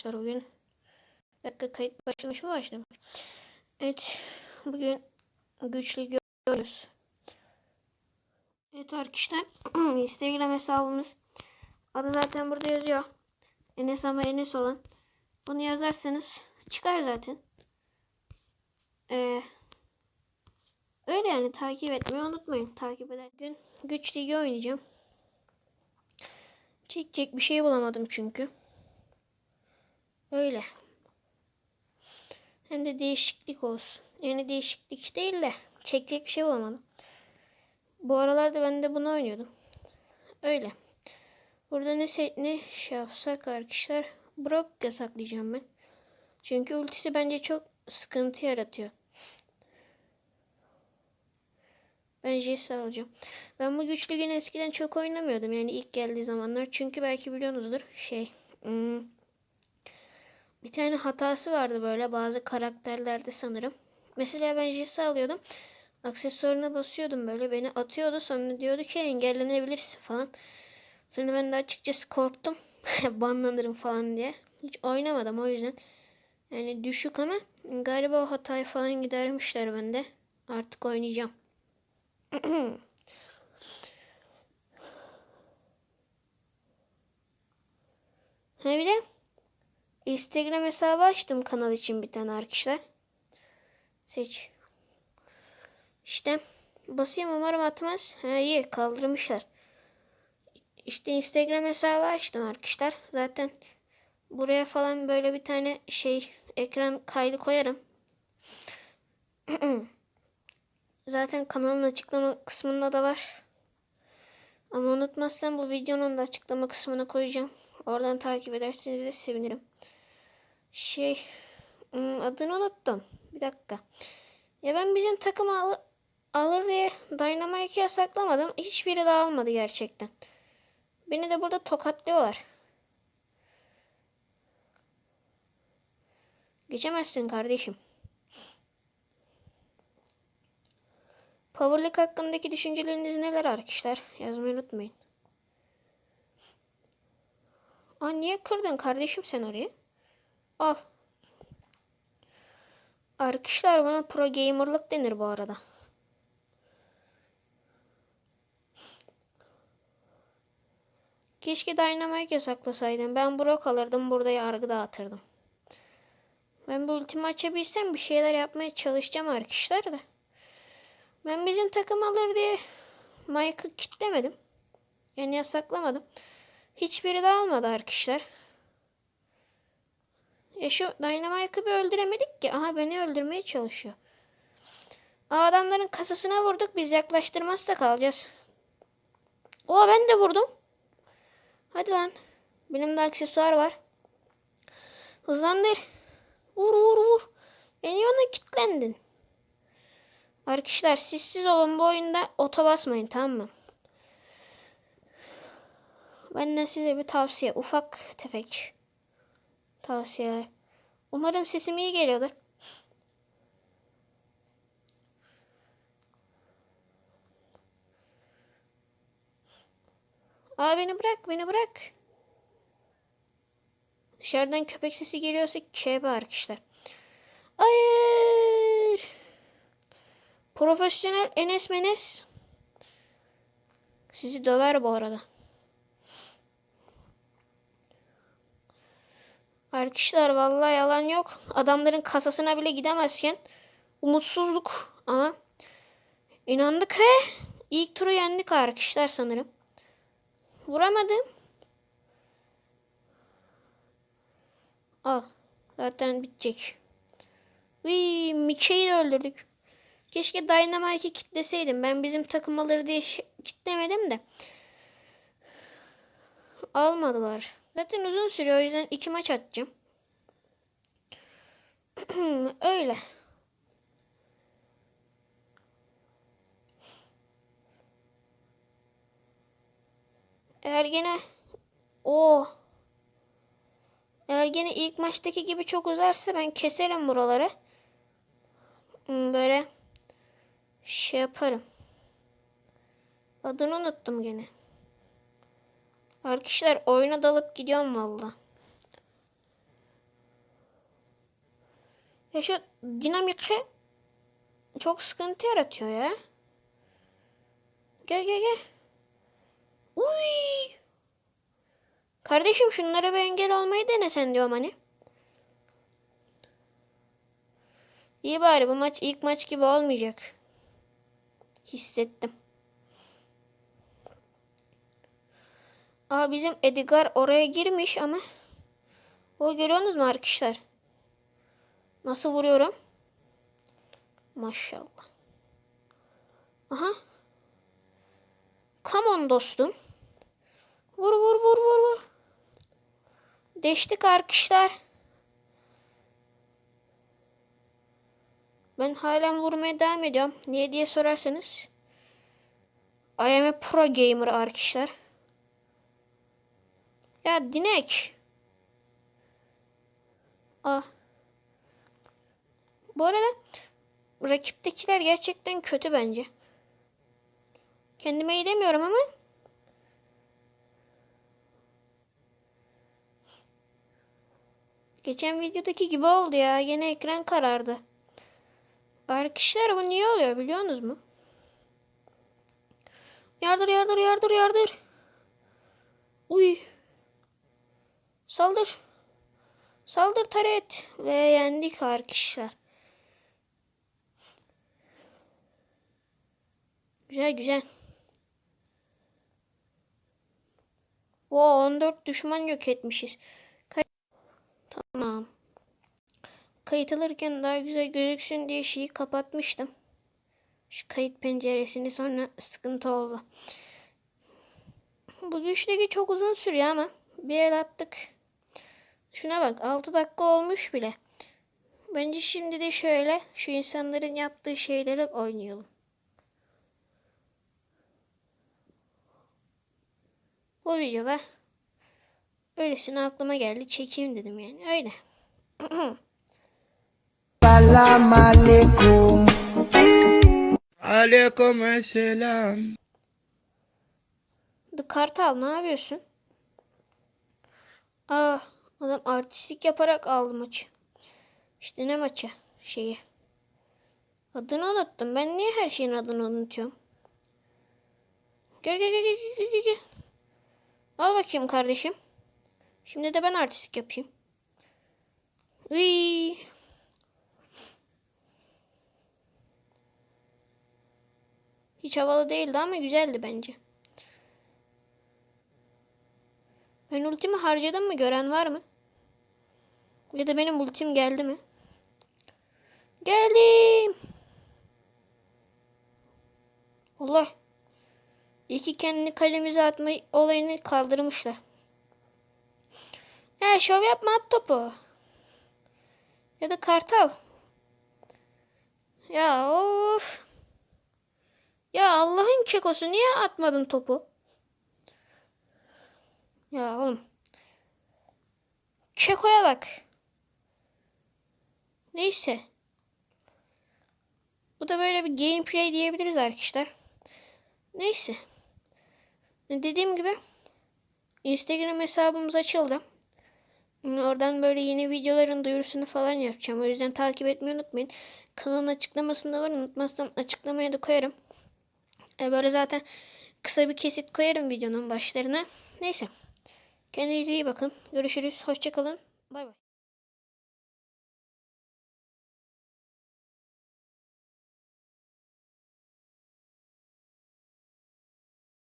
arkadaşlar bugün. Bir dakika kayıt başlamış mı başlamış. Evet bugün güçlü görüyoruz. Evet arkadaşlar Instagram hesabımız adı zaten burada yazıyor. Enes ama Enes olan. Bunu yazarsanız çıkar zaten. Ee, öyle yani takip etmeyi unutmayın. Takip eder. Bugün güç ligi oynayacağım. Çekecek bir şey bulamadım çünkü. Öyle. Hem de değişiklik olsun. Yani değişiklik değil de çekecek bir şey bulamadım. Bu aralarda ben de bunu oynuyordum. Öyle. Burada ne, ne şey yapsak arkadaşlar. Brock yasaklayacağım ben. Çünkü ultisi bence çok sıkıntı yaratıyor. Ben Jesse alacağım. Ben bu güçlü gün eskiden çok oynamıyordum. Yani ilk geldiği zamanlar. Çünkü belki biliyorsunuzdur. Şey. Hmm, bir tane hatası vardı böyle bazı karakterlerde sanırım. Mesela ben Jesse alıyordum. Aksesuarına basıyordum böyle. Beni atıyordu. Sonra diyordu ki engellenebilirsin falan. Sonra ben de açıkçası korktum. Banlanırım falan diye. Hiç oynamadım o yüzden. Yani düşük ama galiba o hatayı falan gidermişler bende. Artık oynayacağım. Ha bir de Instagram hesabı açtım kanal için bir tane arkadaşlar. Seç. İşte basayım umarım atmaz. Ha iyi kaldırmışlar. İşte Instagram hesabı açtım arkadaşlar. Zaten buraya falan böyle bir tane şey ekran kaydı koyarım. Zaten kanalın açıklama kısmında da var. Ama unutmazsan bu videonun da açıklama kısmına koyacağım. Oradan takip ederseniz de sevinirim. Şey hmm, adını unuttum. Bir dakika. Ya ben bizim takımı al alır diye Dynamite'ı yasaklamadım. Hiçbiri de almadı gerçekten. Beni de burada tokatlıyorlar. Geçemezsin kardeşim. Power League hakkındaki düşünceleriniz neler arkadaşlar? Yazmayı unutmayın. Aa niye kırdın kardeşim sen orayı? Al. Arkadaşlar buna pro gamerlık denir bu arada. Keşke Dynamite yasaklasaydım. Ben Brock alırdım. Burada yargı dağıtırdım. Ben bu ultimi açabilsem bir şeyler yapmaya çalışacağım arkadaşlar da. Ben bizim takım alır diye Mike'ı kitlemedim. Yani yasaklamadım. Hiçbiri de almadı arkadaşlar. Ya şu Dynamite'ı bir öldüremedik ki. Aha beni öldürmeye çalışıyor. Adamların kasasına vurduk. Biz yaklaştırmazsak alacağız. Oo ben de vurdum. Hadi lan. Benim de aksesuar var. Hızlandır. Vur vur vur. Beni ona kilitlendin. Arkadaşlar sessiz olun bu oyunda oto basmayın tamam mı? Benden size bir tavsiye. Ufak tefek tavsiyeler. Umarım sesim iyi geliyordur. Aa beni bırak beni bırak. Dışarıdan köpek sesi geliyorsa kebe arkadaşlar. Hayır. Profesyonel Enes Menes. Sizi döver bu arada. Arkadaşlar vallahi yalan yok. Adamların kasasına bile gidemezken umutsuzluk ama inandık he. İlk turu yendik arkadaşlar sanırım. Vuramadım. Al. Zaten bitecek. Uy, Mickey'i de öldürdük. Keşke Dynamite'i kitleseydim. Ben bizim takım alır diye kitlemedim de. Almadılar. Zaten uzun sürüyor. O yüzden iki maç atacağım. Öyle. Eğer gene o eğer gene ilk maçtaki gibi çok uzarsa ben keserim buraları. Hmm, böyle şey yaparım. Adını unuttum gene. Arkadaşlar oyuna dalıp gidiyorum valla. Ya şu dinamik çok sıkıntı yaratıyor ya. Gel gel gel. Uy. Kardeşim şunlara bir engel olmayı denesen diyorum hani. İyi bari bu maç ilk maç gibi olmayacak. Hissettim. Aa bizim Edgar oraya girmiş ama o görüyorsunuz mu arkadaşlar? Nasıl vuruyorum? Maşallah. Aha. Come on dostum. Vur vur vur vur vur. Deştik arkadaşlar. Ben halen vurmaya devam ediyorum. Niye diye sorarsanız. I am a pro gamer arkadaşlar. Ya dinek. Ah. Bu arada rakiptekiler gerçekten kötü bence. Kendime iyi demiyorum ama Geçen videodaki gibi oldu ya. Yine ekran karardı. Arkadaşlar bu niye oluyor biliyorsunuz mu? Yardır yardır yardır yardır. Uy. Saldır. Saldır taret. Ve yendik arkadaşlar. Güzel güzel. O 14 düşman yok etmişiz. Ka- tamam. Kayıt alırken daha güzel gözüksün diye şeyi kapatmıştım. Şu kayıt penceresini sonra sıkıntı oldu. Bu güçlüğü çok uzun sürüyor ama bir el attık. Şuna bak 6 dakika olmuş bile. Bence şimdi de şöyle şu insanların yaptığı şeyleri oynayalım. Bu videoda öylesine aklıma geldi çekeyim dedim yani öyle. Salam alaikum. Aleyküm selam. The Kartal ne yapıyorsun? Aa adam artistlik yaparak aldı maçı. İşte ne maçı? Şeyi. Adını unuttum. Ben niye her şeyin adını unutuyorum? Gel gel gel gel gel gel. Al bakayım kardeşim. Şimdi de ben artistlik yapayım. Uy. Hiç havalı değildi ama güzeldi bence. Ben ultimi harcadım mı gören var mı? Ya da benim ultim geldi mi? Geldim. Allah. İki kendini kalemize atma olayını kaldırmışlar. Ya şov yapma at topu. Ya da kartal. Ya of. Ya Allah'ın kekosu niye atmadın topu? Ya oğlum. Keko'ya bak. Neyse. Bu da böyle bir gameplay diyebiliriz arkadaşlar. Neyse. Dediğim gibi Instagram hesabımız açıldı. Oradan böyle yeni videoların duyurusunu falan yapacağım. O yüzden takip etmeyi unutmayın. Kanalın açıklamasında var. Unutmazsam açıklamaya da koyarım. E böyle zaten kısa bir kesit koyarım videonun başlarına. Neyse. Kendinize iyi bakın. Görüşürüz. Hoşçakalın. Bay bay.